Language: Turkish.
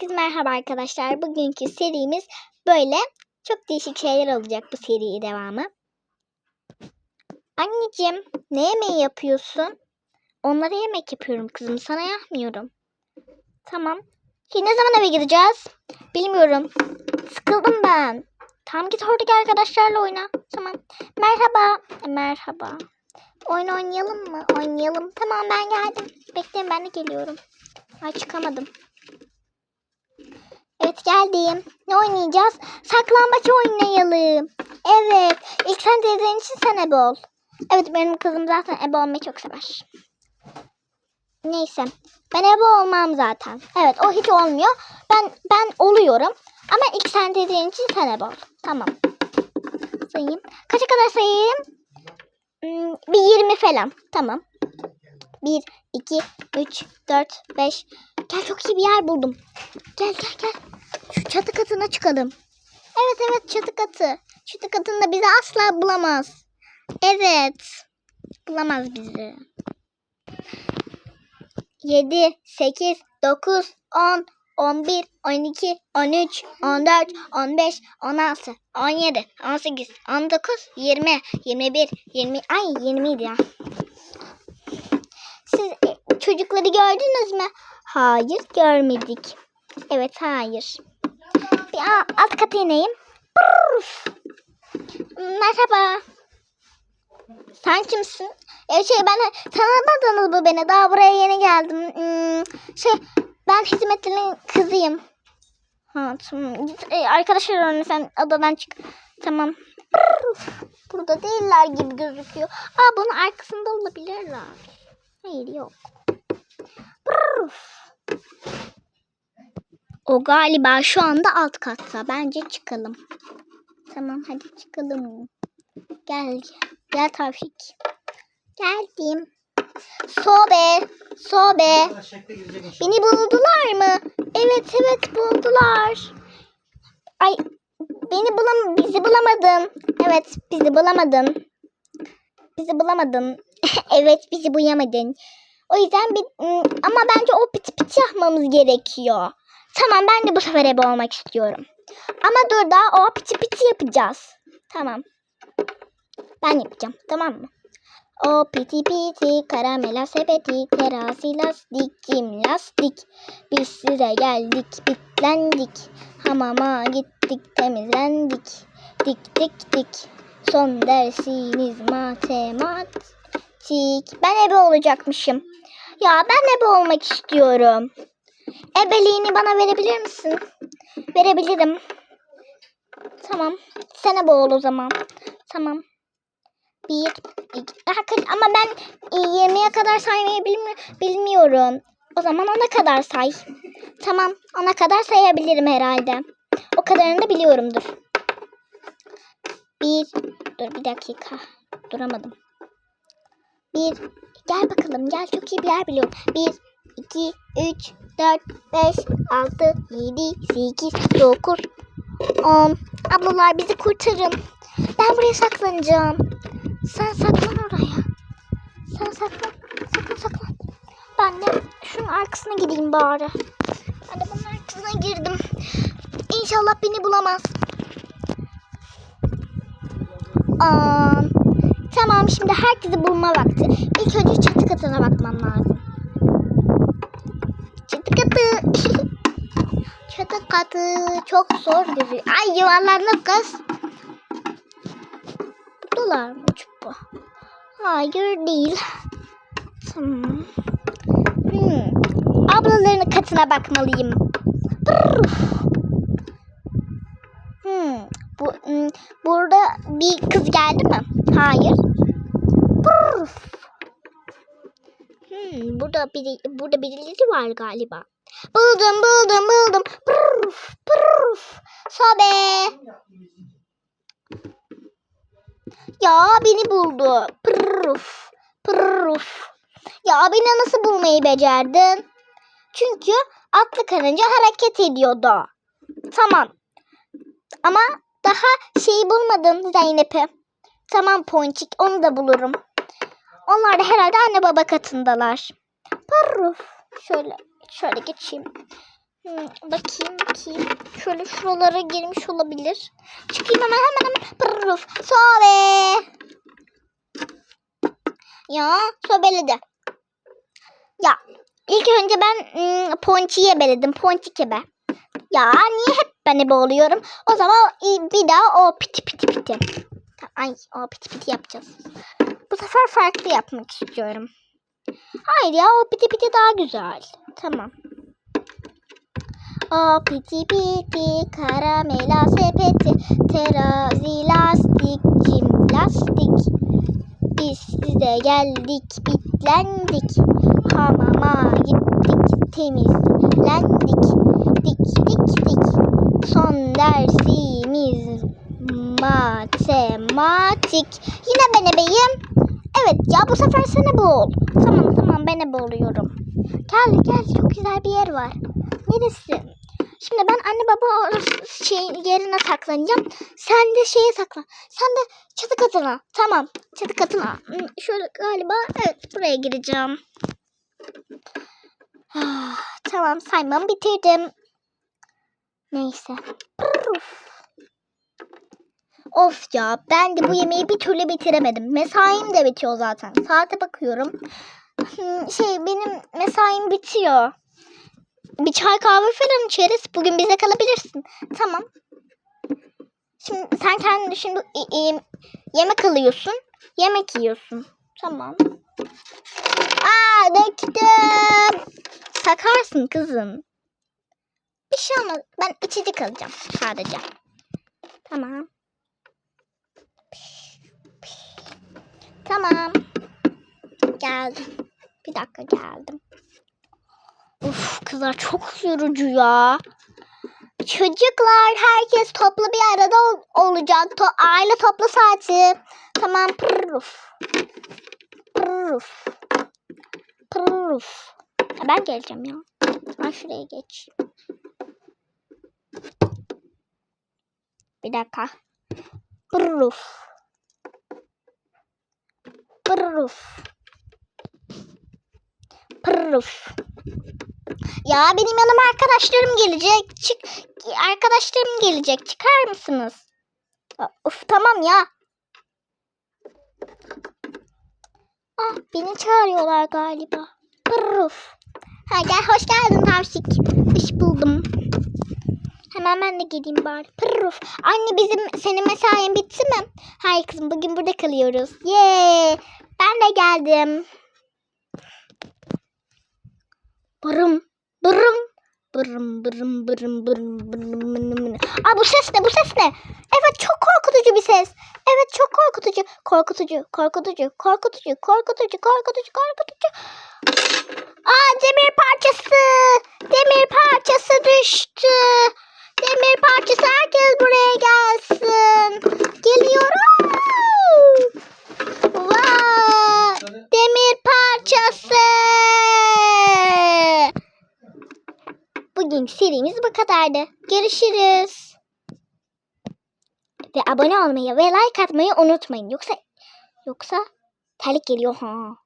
Herkese merhaba arkadaşlar. Bugünkü serimiz böyle. Çok değişik şeyler olacak bu seri devamı. Anneciğim ne yemeği yapıyorsun? Onlara yemek yapıyorum kızım. Sana yapmıyorum. Tamam. Şimdi ne zaman eve gideceğiz? Bilmiyorum. Sıkıldım ben. Tamam git oradaki arkadaşlarla oyna. Tamam. Merhaba. Merhaba. Oyun oynayalım mı? Oynayalım. Tamam ben geldim. Bekleyin ben de geliyorum. Ay çıkamadım. Evet geldim. Ne oynayacağız? Saklambaç oynayalım. Evet. İlk sen dediğin için sen ebe ol. Evet benim kızım zaten ebe olmayı çok sever. Neyse. Ben ebe olmam zaten. Evet o hiç olmuyor. Ben ben oluyorum. Ama ilk sen dediğin için sen ebe ol. Tamam. Sayayım. Kaça kadar sayayım? Hmm, bir 20 falan. Tamam. 1, 2, 3, 4, 5. Gel çok iyi bir yer buldum. Gel gel gel. Şu çatı katına çıkalım. Evet evet çatı katı. Çatı katında bizi asla bulamaz. Evet. Bulamaz bizi. 7, 8, 9, 10, 11, 12, 13, 14, 15, 16, 17, 18, 19, 20, 21, 20. Ay 20 idi ya. Siz e, çocukları gördünüz mü? Hayır görmedik. Evet hayır. Bir alt kata ineyim. Pırrrr. Merhaba. Sen kimsin? E, şey ben tanımadınız mı beni? Daha buraya yeni geldim. Hmm, şey ben hizmetlinin kızıyım. Ha tamam. E, arkadaşlar önüne sen odadan çık. Tamam. Pırrrr. Burada değiller gibi gözüküyor. Aa bunun arkasında olabilirler. Hayır yok. Pırrrr. O galiba şu anda alt katta. Bence çıkalım. Tamam hadi çıkalım. Gel. Gel Tavşik. Geldim. Sobe. Sobe. Beni buldular mı? Evet evet buldular. Ay beni bulam bizi bulamadın. Evet bizi bulamadın. Bizi bulamadın. evet bizi bulamadın. O yüzden bir ama bence o piti piti yapmamız gerekiyor. Tamam ben de bu sefer ebe olmak istiyorum. Ama dur daha o piti piti yapacağız. Tamam. Ben yapacağım tamam mı? O piti piti karamela sepeti terasi lastik cim lastik. Biz size geldik bitlendik. Hamama gittik temizlendik. Dik dik dik. Son dersimiz matematik. Ben ebe olacakmışım. Ya ben ebe olmak istiyorum. Ebeliğini bana verebilir misin? Verebilirim. Tamam. Sen ebe ol o zaman. Tamam. Bir, iki, Hakikaten ama ben e, 20'ye kadar saymayı bilmi- bilmiyorum. O zaman ona kadar say. Tamam, ona kadar sayabilirim herhalde. O kadarını da biliyorumdur. Bir, dur bir dakika. Duramadım. Bir, gel bakalım gel çok iyi bir yer biliyorum. Bir, iki, üç, dört, beş, altı, yedi, sekiz, dokuz, on. Ablalar bizi kurtarın. Ben buraya saklanacağım. Sen saklan oraya. Sen saklan. Saklan saklan. Ben de şunun arkasına gideyim bari. Ben de bunun arkasına girdim. İnşallah beni bulamaz. Aa, tamam şimdi herkesi bulma vakti. İlk önce çatı katına bakmam lazım. Katı. çatı katı çok zor gözüküyor. Ay yuvarlandık kız. Dolar mı acaba? Hayır değil. Tamam. Hmm. Ablalarının katına bakmalıyım. Hmm. Bu, hmm, burada bir kız geldi mi? Hayır. Brrr. Hmm, burada biri, burada birileri var galiba. Buldum, buldum, buldum. Brrr, brrr. Sobe. Ya beni buldu. Pırruf. Pırruf. Ya beni nasıl bulmayı becerdin? Çünkü atlı karınca hareket ediyordu. Tamam. Ama daha şeyi bulmadın Zeynep'i. Tamam Ponçik onu da bulurum. Onlar da herhalde anne baba katındalar. Pırruf. Şöyle şöyle geçeyim. Hmm, bakayım bakayım. Şöyle şuralara girmiş olabilir. Çıkayım hemen hemen hemen. Pırruf. Sobe. Ya sobeledi. Ya ilk önce ben ım, Ponçi'yi ebeledim. Ponçi kebe. Ya niye hep ben ebe? O zaman bir daha o piti piti piti. Ay o piti piti yapacağız. Bu sefer farklı yapmak istiyorum. Hayır ya o piti piti daha güzel. Tamam. O piti piti karamela sepeti terazi lastik cimnastik biz size geldik bitlendik hamama gittik temizlendik dik dik dik son dersimiz matematik yine ben ebeyim evet ya bu sefer sen ebe ol tamam tamam ben ebe oluyorum gel gel çok güzel bir yer var neresi Şimdi ben anne baba orası şey yerine saklanacağım. Sen de şeye saklan. Sen de çatı katına. Tamam. Çatı katına. Hmm, Şöyle galiba evet buraya gireceğim. Ah, tamam saymamı bitirdim. Neyse. Of ya ben de bu yemeği bir türlü bitiremedim. Mesaim de bitiyor zaten. Saate bakıyorum. Hmm, Şey benim mesaim bitiyor. Bir çay kahve falan içeriz. Bugün bize kalabilirsin. Tamam. Şimdi sen kendin şimdi i- i- yemek alıyorsun. Yemek yiyorsun. Tamam. Aa döktüm. Sakarsın kızım. Bir şey olmaz. Ben içecek alacağım sadece. Tamam. Tamam. Geldim. Bir dakika geldim. Uf kızlar çok yorucu ya. Çocuklar herkes toplu bir arada ol- olacak. To- aile toplu saati. Tamam pırruf. Pırruf. Pırruf. Ben geleceğim ya. Ben şuraya geç. Bir dakika. Pırruf. Pırruf. Pırruf. Ya benim yanıma arkadaşlarım gelecek. Çık arkadaşlarım gelecek. Çıkar mısınız? Of tamam ya. Ah beni çağırıyorlar galiba. Pırruf. Ha gel hoş geldin Tavşik. Hoş buldum. Hemen ben de geleyim bari. Pırruf. Anne bizim senin mesain bitti mi? Hayır kızım bugün burada kalıyoruz. Yee. Ben de geldim. Bırım. Bırım. Bırım bırım bırım bırım bırım bırım. Aa bu ses ne bu ses ne? Evet çok korkutucu bir ses. Evet çok korkutucu. Korkutucu, korkutucu, korkutucu, korkutucu, korkutucu, korkutucu. Aa demir parçası. Demir parçası düştü. Demir parçası herkes buraya gelsin. Geliyorum. Vay! Demir parçası. Bugün serimiz bu kadardı. Görüşürüz. Ve abone olmayı ve like atmayı unutmayın. Yoksa yoksa terlik geliyor ha.